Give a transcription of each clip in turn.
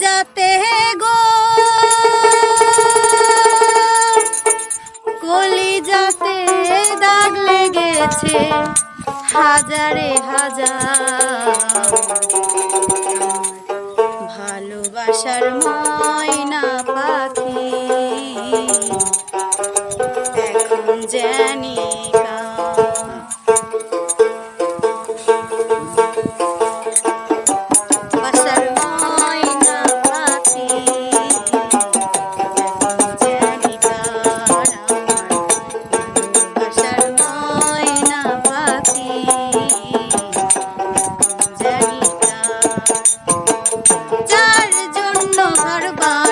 যাতে গো। কলি যাতে দাগ লেগেছে হাজারে হাজার। ভালোবাসার ময়না পাখি এখন জানি করবা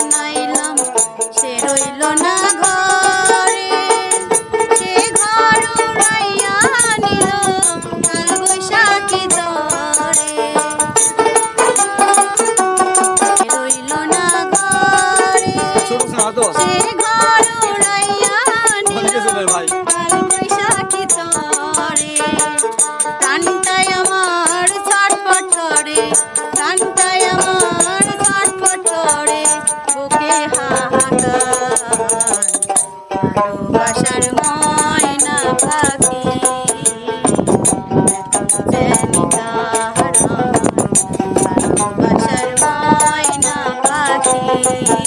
ভালোবাসার ময়না পাখি ভালোবাসার ময়না পাখি।